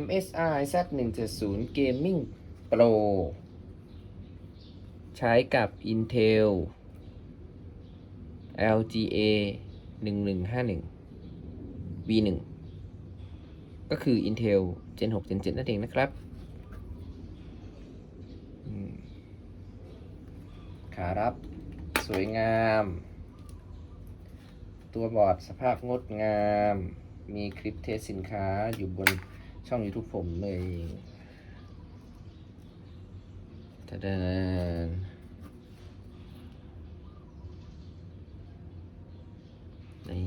MSI Z170 Gaming Pro ใช้กับ Intel LGA 1151 V1 ก็คือ Intel Gen 6 Gen 7 นั่นเองนะครับอืมขารับ สวยงาม ตัวบอร์ดสภาพงดงาม มีคลิปเทสสินค้าอยู่บน ช่อง YouTube ผมเลยตะเดนนี่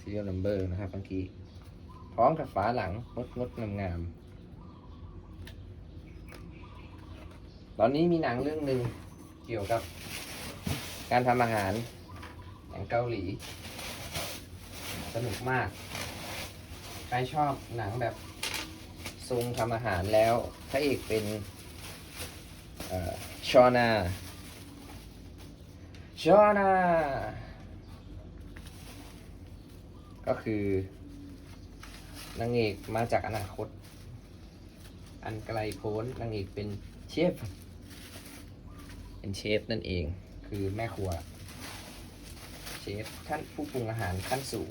serial number นะครับเมื่อกี้ พร้อมกับฝาหลัง งดงดงามงามๆตอนนี้มีหนังเรื่องหนึ่งเกี่ยวกับการทำอาหารหนังเกาหลี สนุกมาก ใครชอบหนังแบบ ทรงทำอาหารแล้วพระเอกเป็นชอนาชอนาก็คือนางเอกมาจากอนาคต อันไกลโพ้นนางเอกเป็นเชฟ เป็นเชฟนั่นเอง คือแม่ครัว เชฟขั้นผู้ปรุงอาหารขั้นสูง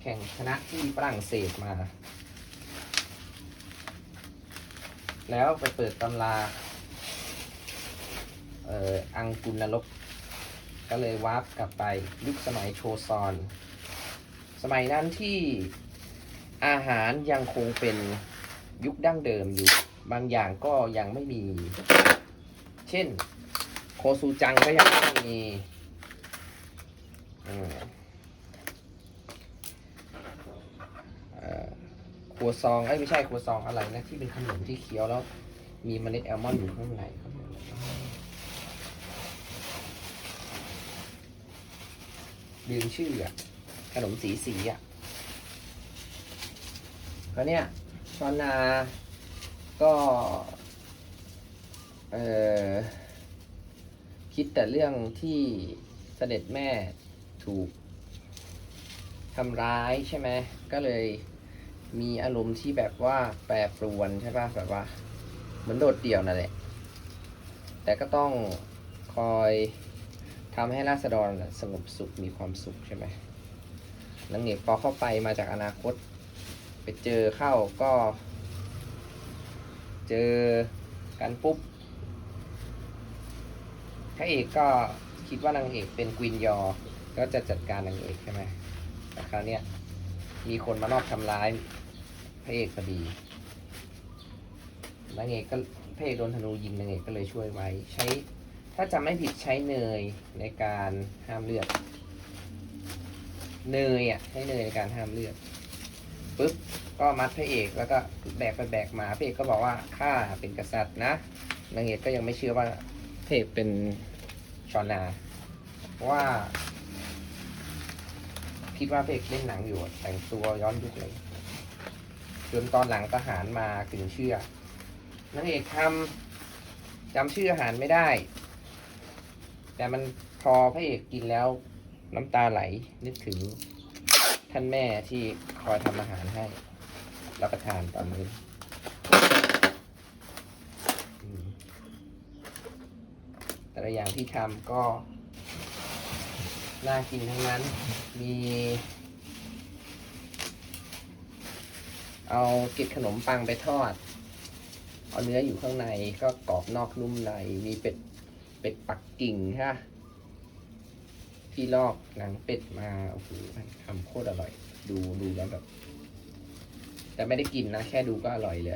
แข่งชนะที่ฝรั่งเศสมา แล้วไปเปิดตำราเอ่ออังกุลนรก ก็เลยวาร์ปกลับไปยุคสมัยโชซอน สมัยนั้นที่อาหารยังคงเป็นยุคดั้งเดิมอยู่ บางอย่างก็ยังไม่มี เช่น โคซูจังก็ยังไม่มี อืมเอ่อค รัวซองเอ้ไม่ใช่ครัวซองอะไรนะที่เป็นขนมที่เคี้ยวแล้ว มีเมล็ดแอลมอนด์อยู่ข้างในครับลืมชื่ออะขนมสีสีอะก็เนี่ยชอนนาก็เออคิดแต่เรื่องที่เสด็จแม่ถูกทำร้ายใช่ไหมก็เลย มีอารมณ์ที่แบบว่าแปรปรวนใช่ป่ะแบบว่าเหมือนโดดเดี่ยวนั่นแหละ แต่ก็ต้องคอยทำให้ราษฎรสงบสุขมีความสุขใช่ไหมนางเอกพอเข้าไปมาจากอนาคต ไปเจอเข้าก็ เจอกันปุ๊บพระเอกก็คิดว่านางเอกเป็นกวินยอ ก็จะจัดการนางเอกใช่ไหมแต่คราวเนี้ย มีคนมารอบทำร้ายพระเอกพอดีนางเอกก็พระเอกโดนธนูยิงนางเอกก็เลยช่วยไว้ใช้ ถ้าจำไม่ผิดใช้เนยในการห้ามเลือดเนยอะใช้เนยในการห้ามเลือดปุ๊บก็มัดพระเอกแล้วก็แบกไปแบกมาพระเอกก็บอกว่าข้าเป็นกษัตริย์นะนางเอกก็ยังไม่เชื่อว่าพระเอกเป็นชอนาเพราะว่า คิดว่าพระเอกเล่นหนังอยู่อะแต่งตัวย้อนยุคเลยจนตอนหลังทหารมาถึงเชื่อนางเอกทำจำชื่ออาหารไม่ได้ แต่มันพอพระเอกกินแล้วน้ำตาไหลนึกถึงท่านแม่ที่คอยทำอาหารให้รับประทานตอนมื้อแต่ละอย่างที่ทำก็ น่ากินทั้งนั้น มี เอาเกล็ดขนมปังไปทอด เอาเนื้ออยู่ข้างในก็กรอบนอกนุ่มใน มีเป็ด เป็ดปักกิ่งใช่ะที่ลอกหนังเป็ดมา โอ้โหทำโคตรอร่อย ดูดูแล้วแบบ แต่ไม่ได้กินนะ แค่ดูก็อร่อยเลย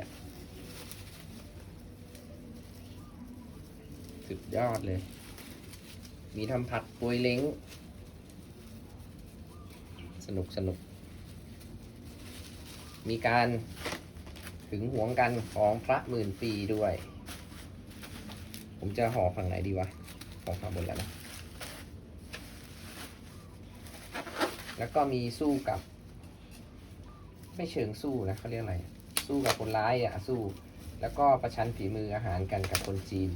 สุดยอดเลย มีทำผัดปวยเล้ง สนุกสนุก มีการถึงหวงกันของพระหมื่นปีด้วย ผมจะห่อฝั่งไหนดีวะห่อฝั่งบนแล้วนะ แล้วก็มีสู้กับ ไม่เชิงสู้นะเขาเรียกอะไร สู้กับคนร้ายอะสู้ แล้วก็ประชันฝีมืออาหารกันกับคนจีน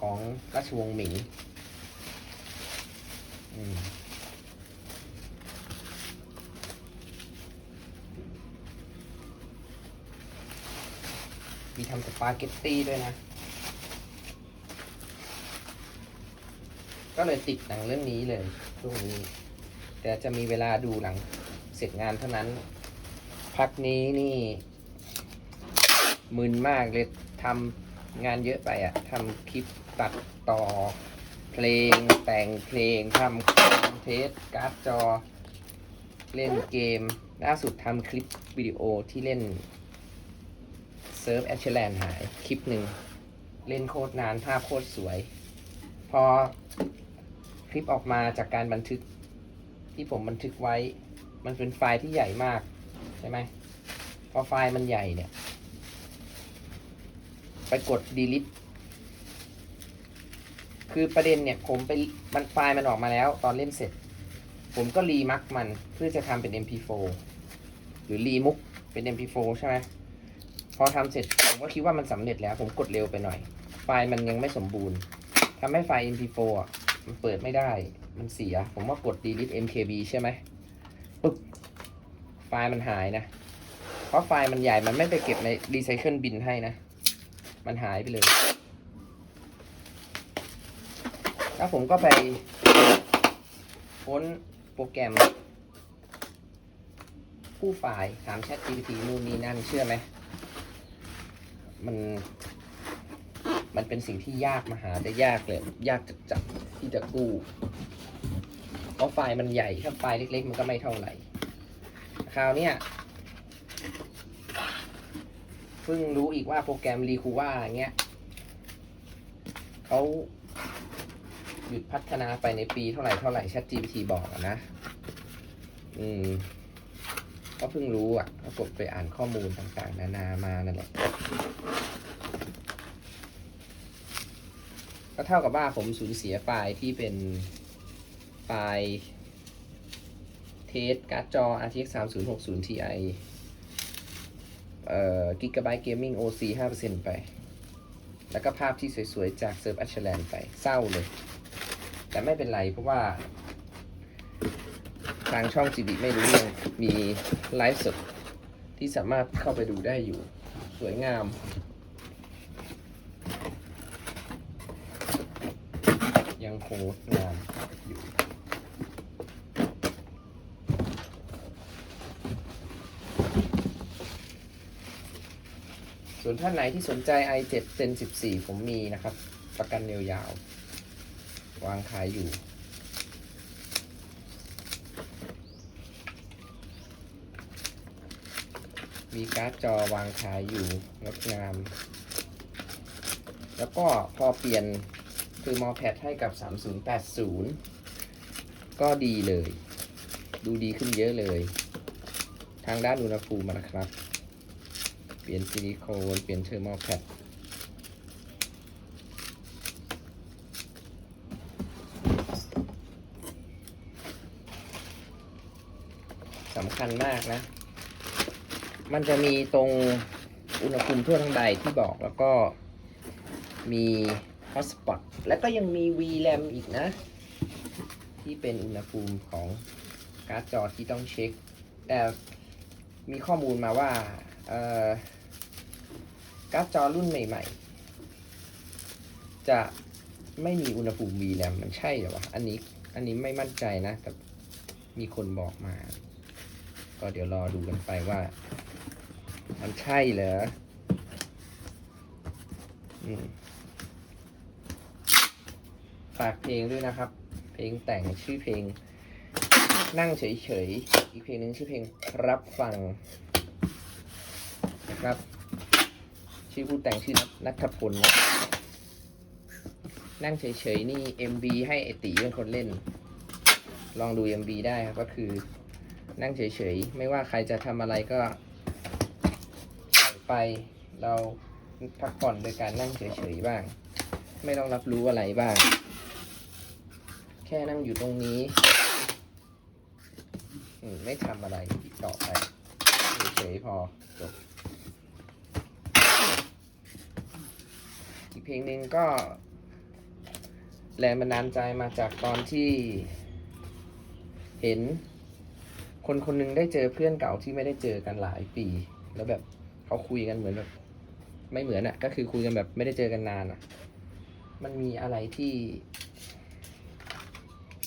ของราชวงศ์หมิง อืม มีทำสปาเกตตี้ด้วยนะ ก็เลยติดหนังเรื่องนี้เลยช่วงนี้ แต่จะมีเวลาดูหลังเสร็จงานเท่านั้น พักนี้นี่ มึนมากเลยทำงานเยอะไปอะทำคลิปตัดต่อ เพลงแต่งเพลงทำเทสการ์ดจอ เล่นเกม ล่าสุดทำคลิปวิดีโอที่เล่น ซิร์ฟแอชแลนด์หายคลิปหนึ่ง เล่นโคตรนานภาพโคตรสวย พอคลิปออกมาจากการบันทึกที่ผมบันทึกไว้ มันเป็นไฟล์ที่ใหญ่มากใช่ไหมพอไฟล์มันใหญ่เนี่ย ไปกด delete คือประเด็นเนี่ยผมไปมันไฟล์มันออกมาแล้ว ตอนเล่นเสร็จ ผมก็รีมักมันเพื่อจะทำเป็น MP4 หรือรีมุกเป็น MP4 ใช่ไหม พอทำเสร็จผมก็คิดว่ามันสำเร็จแล้ว ผมกดเร็วไปหน่อย ไฟล์มันยังไม่สมบูรณ์ทำให้ไฟล์ MP4 อะมันเปิดไม่ได้ มันเสีย ผมว่ากด delete mkb ใช่ไหมปึ๊บไฟล์มันหายนะ เพราะไฟล์มันใหญ่มันไม่ไปเก็บใน recycle bin ให้นะ มันหายไปเลย แล้วผมก็ไปค้นโปรแกรมผู้ไฟล์ถาม Chat GPT นู่นนี่นั่นเชื่อไหม มันมันเป็นสิ่งที่ยากมหาได้ยากเลย ยากจัดจัดๆที่จะกู้เพราะไฟล์มันใหญ่ถ้าไฟล์เล็ก ๆ มันก็ไม่เท่าไหร่ คราวเนี้ยเพิ่งรู้อีกว่าโปรแกรม r ีคูว่าเงี้ยเขาหยุดพัฒนาไปในปีเท่าไหร่เท่าไหร่ Chat GPT บอกนะ อืม ก็เพิ่งรู้อะก็กดไปอ่านข้อมูลต่างๆ นานามานั่นแหละก็เท่ากับว่าผมสูญเสียไฟล์ที่เป็นไฟล์เทสการ์ดจอ RTX 3060 Ti เอ่อ Gigabyte Gaming OC 5%ไป แล้วก็ภาพที่สวยๆ จากเซิร์ฟอัชแลนไป เศร้าเลย แต่ไม่เป็นไรเพราะว่าางช่องจีบีไม่รู้ยังมีไลฟ์สดที่สามารถเข้าไปดูได้อยู่ สวยงาม ยังคงงดงามอยู่ส่วนท่านไหนที่สนใจ i7 Zen 14 ผมมีนะครับ ประกันยาวๆวางขายอยู่ มีการ์ดจอวางขายอยู่งดงาม แล้วก็พอเปลี่ยนคือมอแพดให้กับ 3080 ก็ดีเลย ดูดีขึ้นเยอะเลย ทางด้านอุณหภูมินะครับ เปลี่ยนซิลิโคนเปลี่ยนเทอร์โมแพดสำคัญมากนะ มันจะมีตรงอุณหภูมิทั่วทั้งใบที่บอกแล้วก็มีฮอตสปอตแล้วก็ยังมี VRAM อีกนะ ที่เป็นอุณหภูมิของการ์ดจอที่ต้องเช็ค แต่มีข้อมูลมาว่าการ์ดจอรุ่นใหม่ ๆ จะไม่มีอุณหภูมิ VRAM มันใช่หรอวะ อันนี้อันนี้ไม่มั่นใจนะ แต่มีคนบอกมา ก็เดี๋ยวรอดูกันไปว่า มันใช่เหรอฝากเพลงด้วยนะครับ เพลงแต่งชื่อเพลง นั่งเฉยๆ อีกเพลงหนึ่งชื่อเพลงรับฟังนะครับ ชื่อผู้แต่งชื่อนัทพลนะนั่งเฉยๆ นี่ MV ให้ไอตีเป็นคนเล่น ลองดู MV ได้ครับ ก็คือ นั่งเฉยๆ ไม่ว่าใครจะทำอะไรก็ ไปเราพักผ่อนโดยการนั่งเฉยๆบ้าง ไม่ต้องรับรู้อะไรบ้าง แค่นั่งอยู่ตรงนี้ไม่ทำอะไรต่อไปเฉยๆพอจบอีกเพลงหนึ่งก็แรงบันดาลใจมาจากตอนที่เห็น คนคนหนึงได้เจอเพื่อนเก่าที่ไม่ได้เจอกันหลายปี แล้วแบบ เขาคุยกันเหมือนแบบไม่เหมือนอะก็คือคุยกันแบบไม่ได้เจอกันนานอะมันมีอะไรที่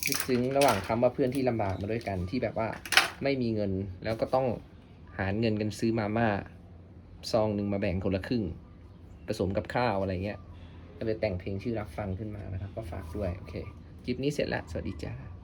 ลึกซึ้งระหว่างคำว่าเพื่อนที่ลำบากมาด้วยกันที่แบบว่าไม่มีเงินแล้วก็ต้องหารเงินกันซื้อมาม่าซองหนึ่งมาแบ่งคนละครึ่ง ผสมกับข้าวอะไรเงี้ยก็เลยแต่งเพลงชื่อรับฟังขึ้นมานะครับ ก็ฝากด้วย โอเคคลิปนี้เสร็จแล้ว สวัสดีจ้า